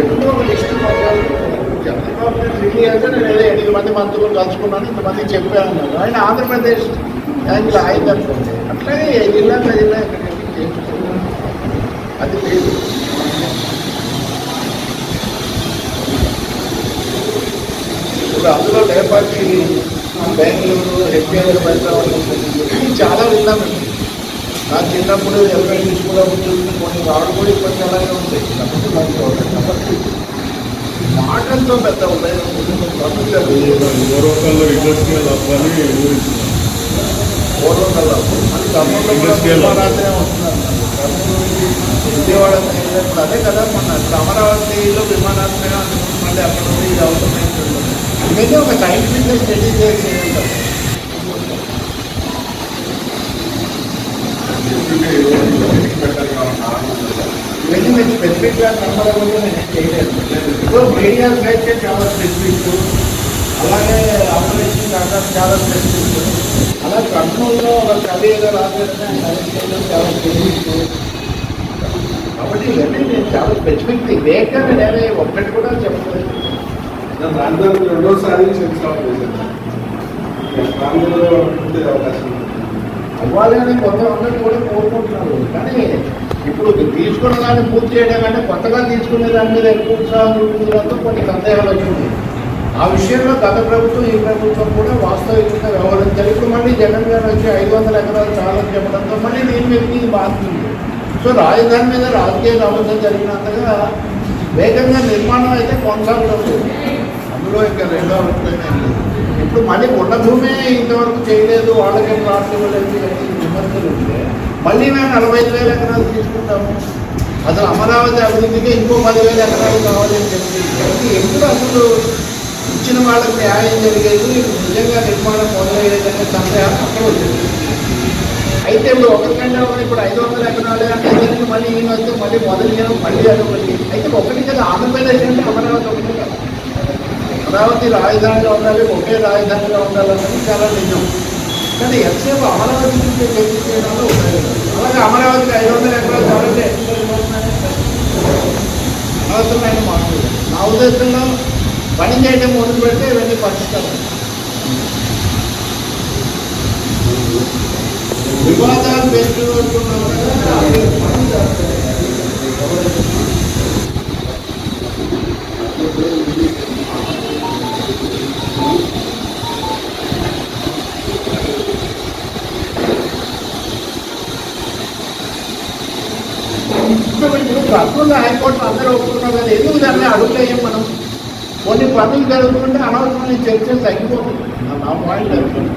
ఎప్పుడో ఒక చంద్రబాబు ఢిల్లీ అయితే నేను ఏదో ఎనిమిది మంది మంత్రులు కలుసుకున్నాను ఇంతమంది చెప్పాను అన్నారు ఆయన ఆంధ్రప్రదేశ్ యాంగిల్ ఆయన అనుకోండి అట్లాగే ఏ జిల్లా జిల్లా అది లేదు ఇప్పుడు అందులో లేపాటి బెంగళూరు హెచ్ఎల్ హైదరాబాద్ చాలా విన్నామండి. నా చిన్నప్పుడు ఎల్ఐడి స్కూల్లో చూసి కొన్ని రాళ్ళు కూడా ఇప్పటికీ అలాగే ఉంటాయి కాబట్టి మాటలతో పెద్ద పూర్వకాలంలో ఇండస్ట్రియల్ అవ్వాలి మన నుంచి విజయవాడ వెళ్ళినప్పుడు అదే కదా మొన్న ఇప్పుడు అమరావతిలో విమానాశ్రయం మళ్ళీ అక్కడ ఇది అవుతున్నాయి అందుకని ఒక సైంటిఫిక్ స్టడీ చేసి ఉంటారు ఇవన్నీ మీరు స్పెసిఫిక్గా కనపడకుండా నేను చేయలేదు ఇప్పుడు మీడియా అయితే చాలా స్పెసిఫిక్ అలాగే ఆపరేషన్ కాక చాలా స్పెసిఫిక్ అలా కర్నూలులో ఒక కవి ఏదో రాశారని చాలా స్పెసిఫిక్ కాబట్టి ఇవన్నీ నేను చాలా స్పెసిఫిక్ లేక నేనే ఒక్కటి కూడా చెప్పలేదు రాజధాని రెండోసారి శంకుస్థాపన చేశారు రాములో ఉండే అవకాశం. అవ్వాలని మొత్తం అందరూ కూడా కోరుకుంటున్నారు. కానీ ఇప్పుడు తీసుకున్న దాన్ని పూర్తి చేయడం అంటే కొత్తగా తీసుకునే దాని మీద ఎక్కువ ఉత్సాహం చూపించడంతో కొన్ని సందేహాలు వచ్చింది. ఆ విషయంలో గత ప్రభుత్వం ఈ ప్రభుత్వం కూడా వాస్తవికంగా వ్యవహరించాలి ఇప్పుడు మళ్ళీ జగన్ గారు వచ్చి ఐదు వందల ఎకరాలు చాలని చెప్పడంతో మళ్ళీ దీని మీద మారుతుంది. సో రాజధాని మీద రాజకీయ సమస్య జరిగినంతగా వేగంగా నిర్మాణం అయితే కొనసాగుతుంది. అందులో ఇంకా రెండో అభిప్రాయం లేదు. ఇప్పుడు మళ్ళీ ఉన్న భూమి ఇంతవరకు చేయలేదు వాళ్ళకి ప్లాట్లు ఇవ్వలేదు విమర్శలు ఉంటే మళ్ళీ మేము నలభై ఐదు వేల ఎకరాలు తీసుకుంటాము. అసలు అమరావతి అభివృద్ధికి ఇంకో పదివేల ఎకరాలు కావాలి అని చెప్పి ఎప్పుడు అసలు ఇచ్చిన వాళ్ళకి న్యాయం జరిగేది నిజంగా నిర్మాణం మొదలయ్యేదనే సందేహం అక్కడ వచ్చింది అయితే ఇప్పుడు ఒకరికంటే ఒకరు ఇప్పుడు ఐదు వందల ఎకరాలే అంటే మళ్ళీ ఈయన వస్తే మళ్ళీ మొదలు మళ్ళీ అడగండి అయితే ఒకటి కదా ఆంధ్రప్రదేశ్ అంటే అమరావతి ఒకటి అమరావతి రాజధానిగా ఉండాలి ఒకే రాజధానిగా ఉండాలన్నది చాలా నిజం కానీ ఎంతసేపు అమరావతి నుంచి చర్చ చేయడంలో ఉపయోగం అలాగే అమరావతికి ఐదు వందల ఎకరాలు కావాలంటే అవసరమైన మాటలు నా ఉద్దేశంలో పని చేయడం మొదలు పెడితే ఇవన్నీ పరిష్కారం. వివాదాలు పెంచుకుంటున్నాం కదా చేస్తాయి. ఇప్పుడు కర్నూలు హైకోర్టు అందరూ ఒప్పుకున్నారు కదా. ఎందుకు దాన్ని అడుగులేయం మనం? కొన్ని పనులు జరుగుతుంటే అనవసరమైన చర్చలు తగ్గిపోతుంది నా- పాయింట్.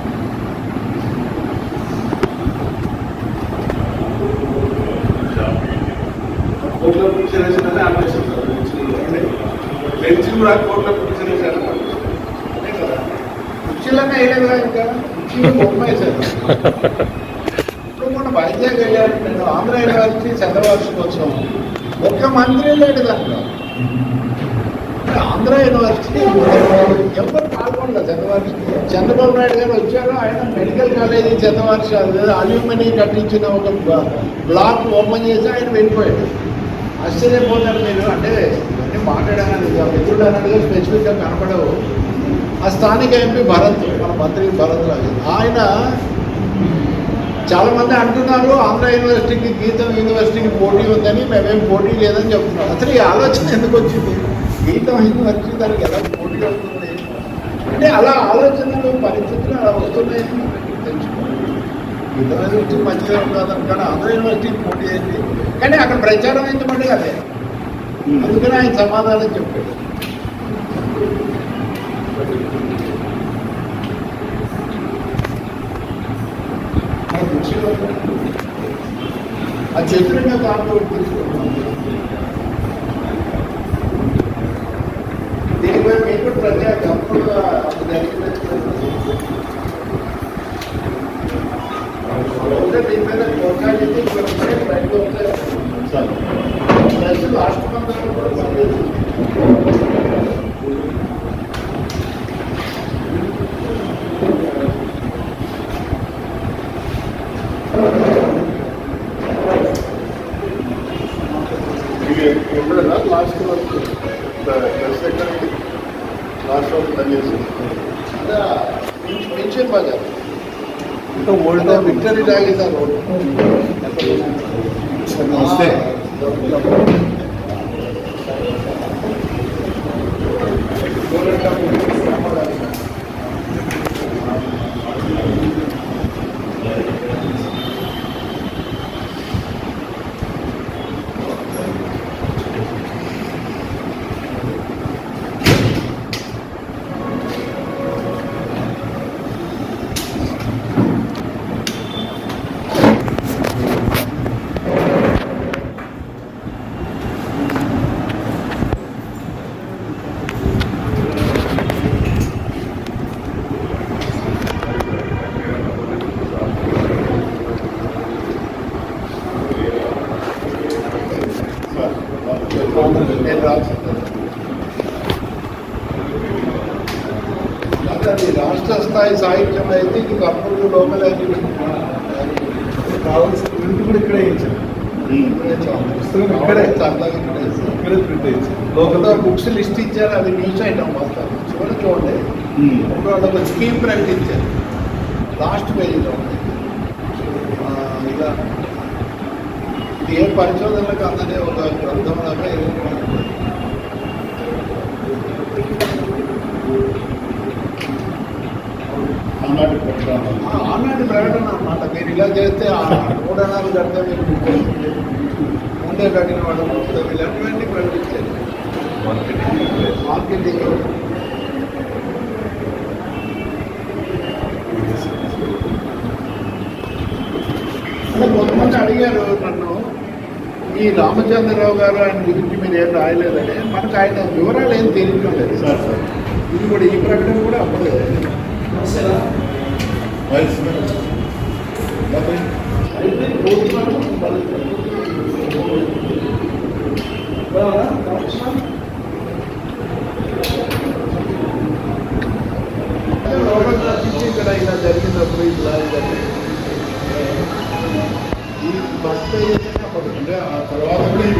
కోర్టులో వేసిందని బెంచ్ కూడా కోర్టులో కదా. కుర్చీలన్నా వేయలేదుగా ఇంకా కుర్చీలు వైజాగ్ వెళ్ళారు నేను ఆంధ్ర యూనివర్సిటీ శతవార్షికోత్సవం ఒక్క మంత్రి లేడు దాంట్లో. ఆంధ్ర యూనివర్సిటీ ఎవరు పాల్గొనలేదు శతవార్షి చంద్రబాబు నాయుడు గారు వచ్చారు. ఆయన మెడికల్ కాలేజీ శతవార్షి అల్యూమిని కట్టించిన ఒక బ్లాక్ ఓపెన్ చేసి ఆయన వెళ్ళిపోయాడు. ఆశ్చర్యపోతారు మీరు. అంటే ఇవన్నీ మాట్లాడాలని మిత్రుడు అన్నట్టుగా స్పెసిఫిక్గా కనపడవు. ఆ స్థానిక ఎంపీ భరత్ మన మంత్రి భరత్ రాజు. ఆయన చాలామంది అంటున్నారు ఆంధ్ర యూనివర్సిటీకి గీతం యూనివర్సిటీకి పోటీ ఉందని మేమేం పోటీ లేదని చెప్తున్నాం అసలు ఈ ఆలోచన ఎందుకు వచ్చింది? గీతం యూనివర్సిటీ దానికి ఎలా పోటీ అవుతుంది? అంటే అలా ఆలోచనలు పరిస్థితులు అలా వస్తున్నాయని మనం తెలుసుకోవాలి గీతం యూనివర్సిటీ మంచిగా ఉండదు కానీ ఆంధ్ర యూనివర్సిటీకి పోటీ అయింది. కానీ అక్కడ ప్రచారం అయితే మళ్ళీ అదే. అందుకని ఆయన సమాధానం చెప్పాడు. ఆ కుర్చీలో ఆ చతురంగా దాంట్లో తీసుకుంటున్నాం దీనిపై మీకు ప్రజా అప్పుడు జరిగినట్టు మీద కొట్లాడింది రైతు ప్లస్ రాష్ట్ర మంత్రులు కూడా పనిచేస్తుంది ఎప్పుడైనా లాస్ట్ వరకు డ్రెస్ ఎక్కడ లాస్ట్ వరకు పని చేసింది అదే పెన్షన్ బజార్ ఓల్డ్ విక్టరీ తాగేసారు రోడ్ నమస్తే. నేను రాసింది అది రాష్ట్ర స్థాయి సాహిత్యం అయితే ఇది కర్నూలు లోకల్ కావాల్సిన ప్రింట్ కూడా ఇక్కడే ఇచ్చారు పుస్తకం ఇక్కడే సరదాగా ఇక్కడ వేశారు. ఇక్కడే ప్రింట్ ఇచ్చారు లోకల్ బుక్స్ లిస్ట్ ఇచ్చారు అది న్యూస్ ఐటమ్ మొత్తం చివరి చూడండి ఒక ఒక స్కీమ్ ప్రకటించారు లాస్ట్ పేజీలో ఉంది ఇలా ఏ పరిశోధనలకు అందనే ఒక గ్రంథంలాగా ఎదుర్కొంటుంది ఆనాటి ప్రకటన ఆ, ఆనాటి ప్రకటన అన్నమాట మీరు ఇలా చేస్తే ఆ మూడనాలు కడితే మీకు బుక్ వస్తుంది. ముందే కట్టిన వాళ్ళు వస్తుంది ఇలాంటివన్నీ ప్రకటించారు మార్కెటింగ్ అంటే కొంతమంది అడిగారు నన్ను ఈ రామచంద్రరావు గారు ఆయన గురించి మీరు ఏం రాయలేదని మనకు ఆయన వివరాలు ఏం తెలియటం లేదు సార్ సార్. ఇది కూడా ఈ ప్రకటన కూడా అప్పుడే. వైస్ అయితే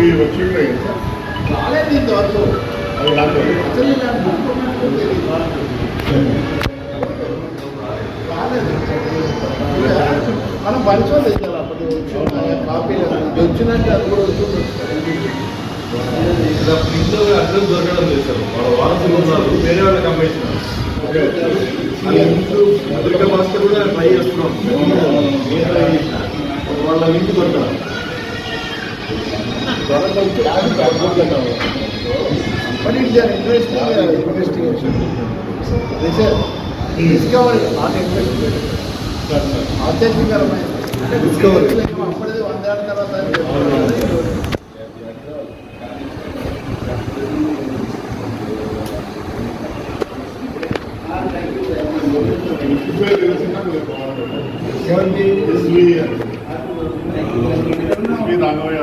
మీరు వచ్చి రాలేదు ఇంతవరకు అసలు మనం పరిశోధించాలి కాపీలు వచ్చినట్టు అది కూడా వచ్చింది అర్థం దొరకడం లేదు వాళ్ళ వారసులు ఉన్నారు వేరే వాళ్ళకి అమ్మేసినారు అమెరికా కూడా ట్రై చేస్తున్నాం వాళ్ళ ఇంటి దొరకడం But it's an interesting uh, investigation. Research. Discovery, not investigation. Sir sir ఆసక్తికరమైన అంటే Discovery. అప్పటిది వందేళ్ల తర్వాత ఇవే తెలిసిన బాగుంటుంది రాఘవయ్య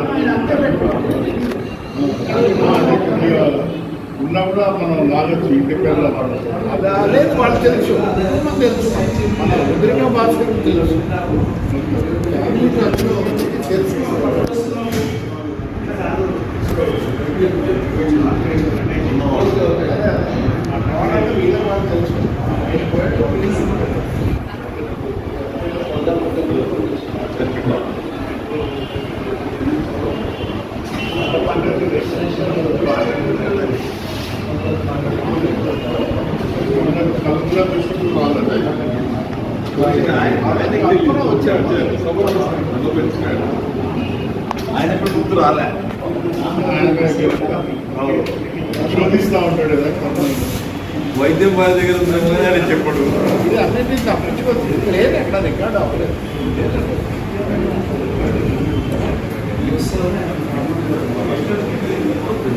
ఉన్నా కూడా మనం నాలెడ్జ్ ఇంటి పేర్ల పడతాం అలా లేదు వాళ్ళు తెలుసు. తెలుసు మన రుద్రిక భాష తెలుసు ఫ్యామిలీ ఖర్చులో తెలుసు ఆ కావాలంటే వీళ్ళ వాళ్ళు తెలుసు కలుపులో తీసుకుంటూ రాలేదు అప్పుడే వచ్చాడు ఆయన ఇప్పుడు గుర్తు రాలే శోధిస్తూ ఉంటాడు కదా వైద్యం వారి దగ్గర ఉందని ఆయన చెప్పడు. ఇది అన్నింటినీ తప్పించుకోవచ్చు లేదు ఎక్కడ రికార్డ్ అవ్వలేదు. ఎంత ఉంది